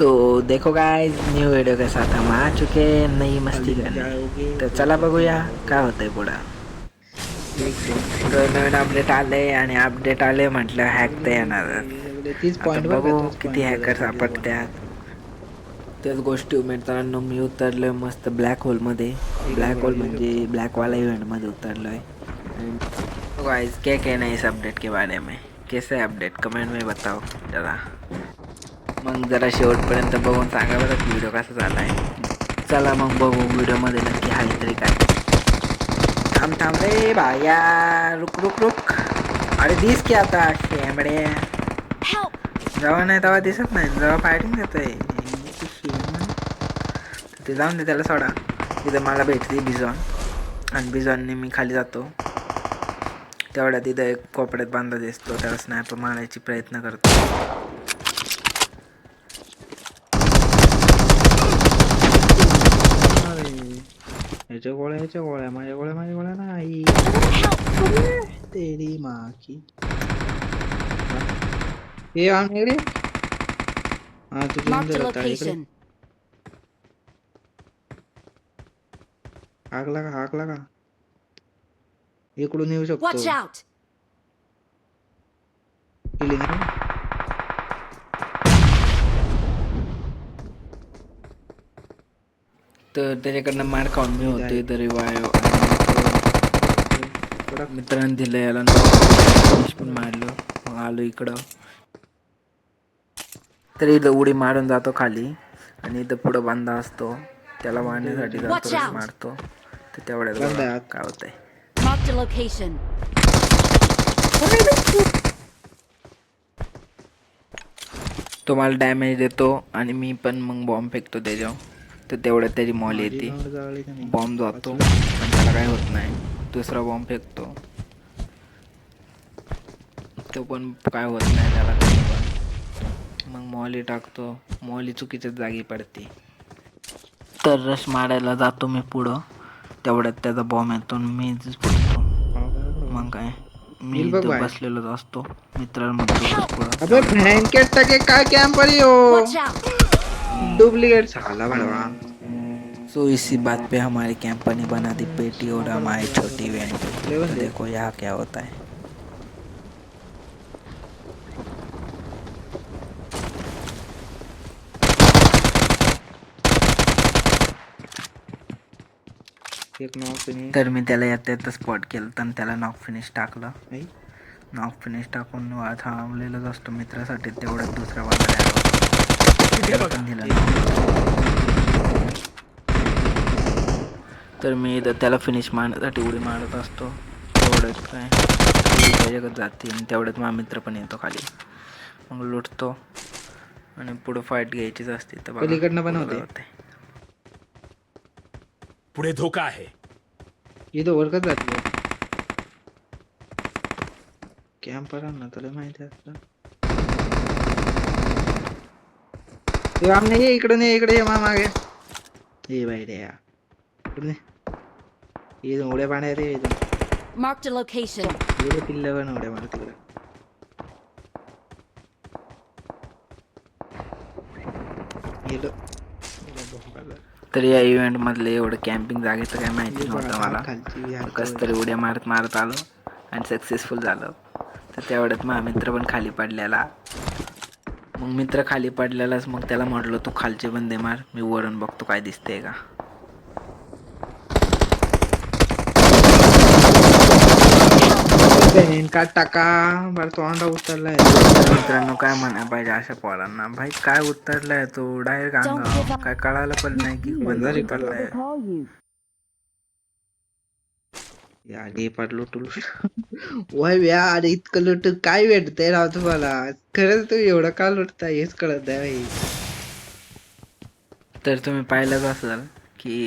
तो देखो guys new video के साथ हम आ चुके हैं नई मस्ती करने। तर चला बघूया काय होतंय पुढं तर नवीन अपडेट आले आणि अपडेट आले म्हटलं हॅक तर पॉइंट बघू किती हॅकर सापडत्यात त्याच गोष्टी मित्रांनो मी उतरलोय मस्त ब्लॅक होलमध्ये ब्लॅक होल म्हणजे ब्लॅकवाला इव्हेंटमध्ये उतरलोय। गाइस क्या कहना है इस अपडेट के बारे में? कैसे अपडेट कमेंट में बताओ जरा। मग जरा शेवटपर्यंत बघून सांगा बरं व्हिडिओ कसा झाला आहे चला मग बघू व्हिडिओमध्ये नक्की आहे तरी काय. थांब थांब रे भाया रुक रुक रुक. अरे दिस की आता Help! जेव्हा नाही तेव्हा दिसत नाही जेव्हा फायटिंग येतोय ते जाऊन दे त्याला सोडा. तिथं मला भेटते बिझॉन आणि बिझॉनने मी खाली जातो. तेवढ्या तिथं एक कोपड्यात बांधा दिसतो त्याला स्नॅपर मारायची प्रयत्न करतो. ह्याच्या गोळ्या ह्याच्या गोळ्या माझ्या गोळ्या माझ्या गोळ्या नाही तेरी माँ की हे आम इकडे हा तू Marked a जंगल होता इकडे location. हाक लागा हाक लागा इकडून येऊ Watch शकतो out! Healing आहे. तर त्याच्याकडनं मार खाऊन मी होते तरी वायो थोडा मित्रांनी दिलं याला पण मारलं. मग आलो इकडं. तरी इथं उडी मारून जातो खाली. आणि इथं पुढं बांधा असतो. त्याला मारण्यासाठी जातो. मारतो. तर तेवढ्यात. काय a location. तो मला डॅमेज देतो. आणि मी पण मग बॉम्ब फेकतो त्याच्यावर. तर तेवढ्यात त्याची मॉल येते? बॉम्ब जातो. पण त्याला काय होत नाही. दुसरा बॉम्ब फेकतो. तो पण काय होत नाही त्याला. पण मग मॉली टाकतो. मॉली चुकीच्याच जागी पडते. तर रश मारायला जातो मी पुढं. तेवढ्यात त्याचा बॉम्ब येतो आणि मीच पडतो. मग काय? मी. बसलेलोच असतो. टके काय कॅम्पर यो? Watch out! डुप्लिकेट। साला बडवा। सो इसी बात पे हमारी कंपनी बना दी पेटी और हमारी छोटी वैन तो। देखो यहाँ क्या होता है। एक नॉक फिनिश तर मी त्याला येता येतं स्पॉट केलं आणि त्याला नॉक फिनिश टाकलं. नाही नॉक फिनिश टाकून थांबलेलाच असतो मित्रासाठी तेवढ्यात दुसऱ्या वाला पण दिला तर मी इथं त्याला फिनिश मारण्यासाठी उडी मारत असतो. तेवढ्यात काय. त्याच्याकडे जाते आणि तेवढ्यात माझा मित्र पण येतो खाली. मग लुटतो. आणि पुढं फाईट घ्यायचीच असते तर पलीकडनं पण पुढं होते. पुढे धोका आहे. इथं ओळखत जाते. कॅम्पर ना तुला माहिती असतं हे आम नाही ये इकडे नाही इकडे ये मा मागे. ये बाई रे ये. इथून उड्या पाण्या रे इथून Marked a location. इकडे पिल्ल पण उड्या मार तिकडे गेलो गेलो. तर या इव्हेंट मधले एवढं कॅम्पिंग जागेचं काय माहिती नव्हतं मला कस तरी उड्या मारत मारत आलो आणि सक्सेसफुल झालो तर तेवढ्यात माझा मित्र पण खाली पडलेला मग मित्र खाली पडलेलाच मग त्याला म्हटलं तू खालचे बंदे मार मी वरून बघतो काय दिसतंय का का? टाका बरं तोंडा उतरलाय. तर मित्रांनो काय म्हणायला पाहिजे अशा पोरांना? भाई काय उतरलाय तो? Direct up. काय कळायला पण नाही की बंदर उतरलाय. या डेपाट लुटू वय यार इतकं लुट काय भेटतंय राव तुम्हाला? खरंच तुम्ही एवढं का लुटताय? हेच कळत नाही बाई. तर तुम्ही पाहिलंच असेल की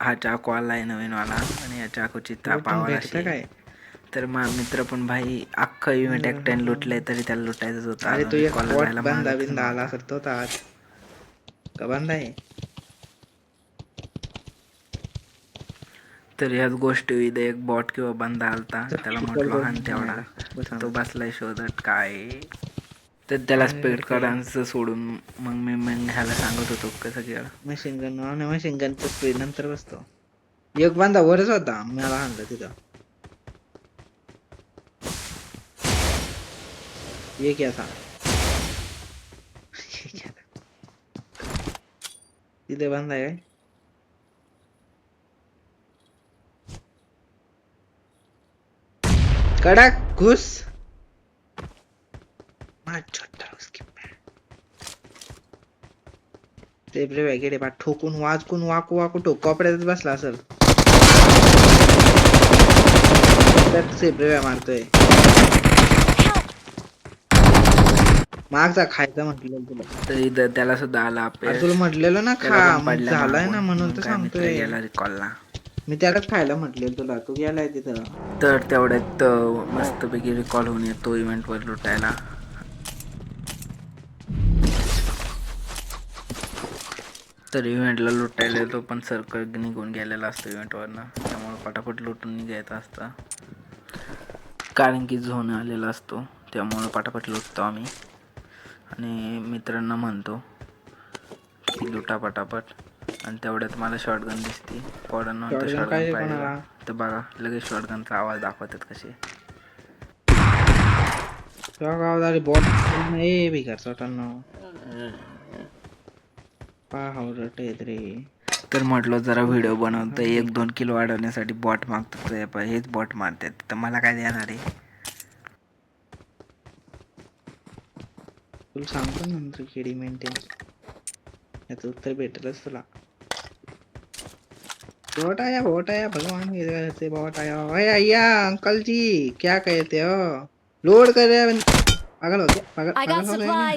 हा चाकू आलाय नवीन वाला आणि या चाकूची ताप काय? तर माझा मित्र पण भाई अख्खं इव्हेंट एकट्याने लुटलंय तरी त्याला लुटायचंच होतं. अरे तू एक कॉलर बांधा बिंदा आला. असेल तो तर आज. का बांधा आहे? तर ह्याच गोष्टी इथे एक बॉट किंवा बंदा आलता त्याला म्हटलं. हान तेवढा. तो बसलाय शोधत काय? तर त्याला स्पीड करायचं सोडून मग मी मग ह्याला सांगत होतो कसं केलं मशीन गन आणि मशीन गनचा स्पीड नंतर बसतो. एक बांधा वरच होता मला आणलं तिथं. एक याचा एक याचा. तिथे बांधाय काय कडक घुस। माझ छोटा उसकी ते प्रे वगैरे बा ठोकून वाजकून वाकू वाकू ठोक। कपड्यातच बसला असेल सेब्रेव्या मारतोय मागचा खायचा म्हटलं तुला. तर इथं त्याला सुद्धा आला अरे तुला म्हटलेलं ना त्याला खा पण मग पडल्या झालाय ना मागून. म्हणून तर काय मित्र सांगतोय. गेला रिकॉलला मी त्यालाच खायला म्हटले तुला. तू गेलाय तिथं. तर तेवढ्यात अं, मस्तपैकी रिकॉल होऊन येतो इव्हेंटवर लुटायला. तर इव्हेंटला लुटायला येतो पण सर्कल निघून गेलेला असतो इव्हेंटवरनं त्यामुळे पटापट लुटून निघायचं असतं. कारण की झोन आलेला असतो. त्यामुळे पटापट लुटतो आम्ही. आणि मित्रांना म्हणतो की लुटा पटापट. आणि तेवढ्यात मला शॉटगन दिसते. पोरांना म्हणतो Shotgun काय रे शॉटगन कोणाला? पाहिजे तर बघा लगेच शॉटगनचा आवाज दाखवतात कसे. ए येत रे. तर म्हटलं जरा व्हिडिओ बनवतो. एक दोन किलो वाढवण्यासाठी बॉट मागतो. तर हे- हेच बॉट मारतात. तर मला काय देणार आहे? तुला सांगतो ना नंतर केडी मेंटेन याचं उत्तर भेटेलच तुला. बोट आया बोट आया भगवान से बोट आया ओए आया अंकल जी क्या कहते हो? लोड कर रहे हैं पागल हो गया पागल हो.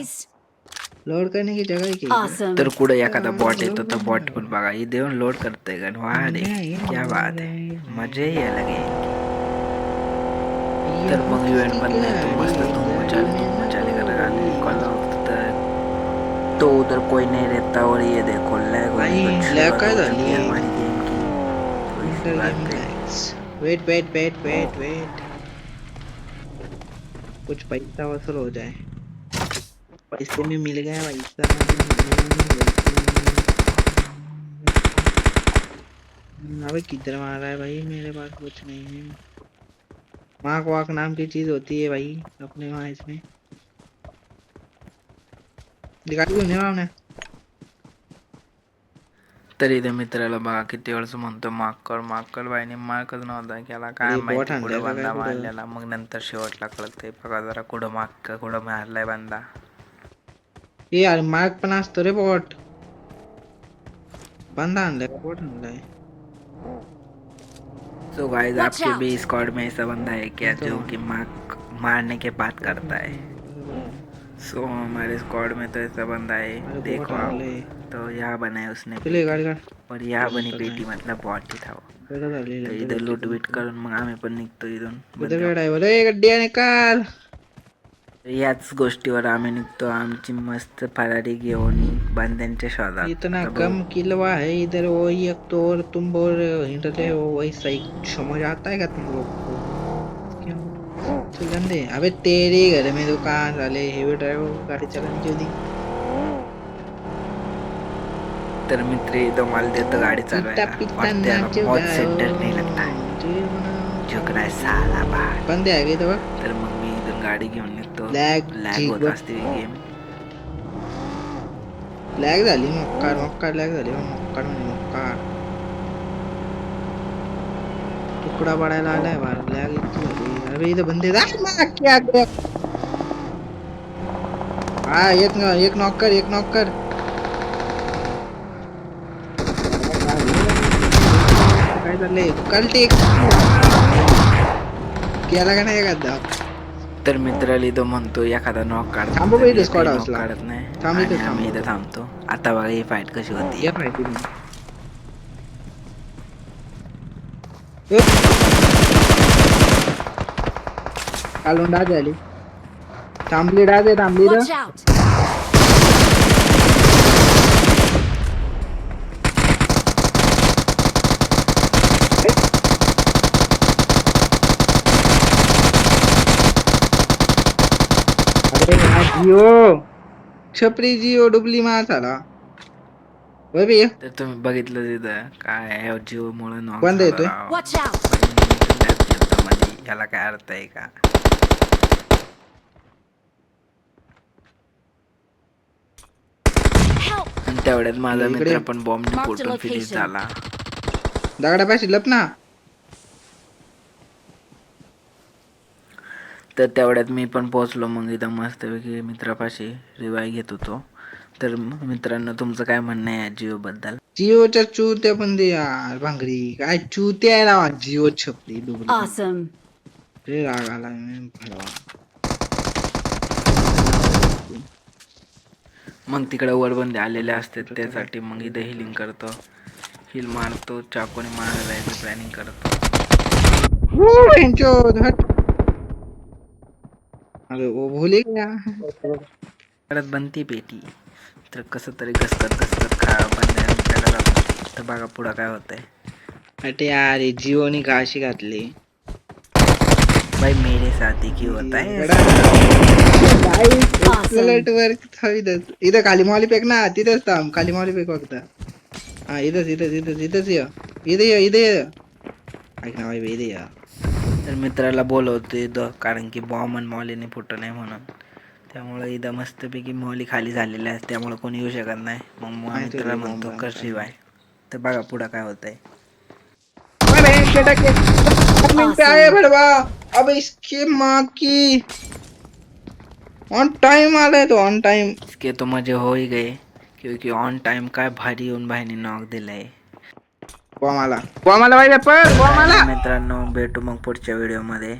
लोड करने की जगह ही की Awesome. तर कुठं एखादा बॉट येतो तर बॉट पण बघा हे देऊन लोड करतोय का? वा रे क्या बात आहे. मजा ही अलग आहे तर मग इव्हेंट नाही तो मस्त धूम मचाले धूम कर गाने कॉल तर तो उधर कोई नहीं रहता और ये देखो लैग भाई, lag काय झाली? हमारी गेम की। तो इस बात पे wait wait wait wait wait कुछ पैसा वसूल हो जाए। पैसे में मिल गया पैसा अबे किधर मारा है भाई? मेरे पास कुछ नहीं है। माक वाक नाम की चीज़ होती है भाई अपने वहाँ इसमें। नहीं तरी त्या मित्राला बघा किती वेळच म्हणतो माग कर माग कर बाईने मार्कच नव्हता केला काय माहिती कुठं बंदा? मारलेला मग नंतर शेवटला कळतंय बघा जरा कुठं माग कुठं मारलाय बंदा। ए यार मार्क पण असतो रे बॉट बंदा आणलाय बॉट आणलाय सो गाइस आपके. भी स्क्वाड में ऐसा बंदा है क्या जो कि मार मारने के बात करता है? सो हमारे स्क्वाड में तो ऐसा बंदा है बहुत देखो तो यहाँ बनाए उसने। और यहाँ बनी पेटी मतलब बॉट ही था वो। तो इधर लूट बीट करून मग आम्ही पण निघतो इथून निकाल। याच गोष्टीवर आम्ही निघतो आमची मस्त फरारी घेऊन बांध्यांच्या शोधात इतना कम किलवा है इधर वही एक तो और तुम बोल रहे हो हिंट रहे हो वही सही समझ आता है क्या तुम लोग को? गंदे अबे तेरे घर में दुकान वाले हेवी ड्राइवर गाड़ी चलाने क्यों दी? तर मित्र इथं मला देतं गाडी चालवायला. वाटतं याला बहुत सेंटर नाही झुकना है साला बाहर बंदे आ गए तो बघ. तर मग मी इथून गाडी घेऊन निघतो. Lag लॅग होत. असते गेम लॅग झाली मक्कार मक्कार लॅग झाली. बघ, मक्कार म्हणजे मक्कार. तुकडा पडायला आलाय बार लॅग इथं बंदे क्या गया? हा एक न- एक नॉक कर एक नॉक कर. काय चाललंय? कल्टी केला का नाही एखादा? तर मित्राला इथं म्हणतो एखादा नॉक काढतो थांबू का इथे? काढत नाही. थांब इथे आणि आम्ही थांब. इथं थांबतो. आता बघा ही फाईट कशी होती. या माहिती नाही कालून डाग झाली थांबली डाग आहे थांबली Watch out. अरे हा जिओ. छपरी जिओ डुबली मार झाला होय तर तुम्ही बघितलं तिथं काय जीव मुळे कोणता येतोय? Watch out! याला काय अर्थ आहे का Help! आणि तेवढ्यात माझा इकडे. मित्र पण बॉम्ब Mark the पोटून फिनिश. झाला दगडापाशी लप ना तर तेवढ्यात मी पण पोहोचलो मग इथं मस्तपैकी मित्रापाशी रिवाय घेत होतो तर म- मित्रांनो तुमचं काय म्हणणं आहे जिओ बद्दल जिओच्या चुत्या पण दे यार भांगरी काय चुत्या आहे राव जिओ छपरी डुबली Awesome. रे राग आला भरवा. मग तिकडे वरबंदी आलेले असतात त्यासाठी मग इथं हिलिंग करतो. हिल मारतो चाकूने मारायला जायचं प्लॅनिंग करतो. हो. अरे वो भूले गया परत बनती पेटी. तर कसं तरी घसकत घसकत खा बंद तर बघा पुढं काय होतंय. अटे यार जिओनी घाशी घातली. भाई मेरे साथी की होता है एक्सलंट वर्क इथंच इथं खाली मॉली पेक ना तिथंच थांब खाली मॉली पेक फक्त हा इथंच इथंच इथंच इथंच ये इथे ये इथे ये ऐक ना बाई इथे ये तर मित्राला बोलवतो इथं कारण की बॉम्ब आणि मॉलीने फुटू नये म्हणून. त्यामुळे इथं मस्तपैकी मॉली खाली झालेली आहे त्यामुळे कोणी येऊ शकत नाही. मग मित्राला होती म्हणतो कर शिवाय तर बघा पुढं काय होतंय. पे आए भड़वा. अब इसके माँ की। ऑन टाइम आ रहे तो ऑन टाइम इसके तो मजे हो ही गए क्योंकि ऑन टाइम काय भारी येऊन भाईने नॉक दिलंय बॉम आला बॉम आला बाई पेपर बॉम आला मित्रांनो भेटू मग पुढच्या व्हिडिओमध्ये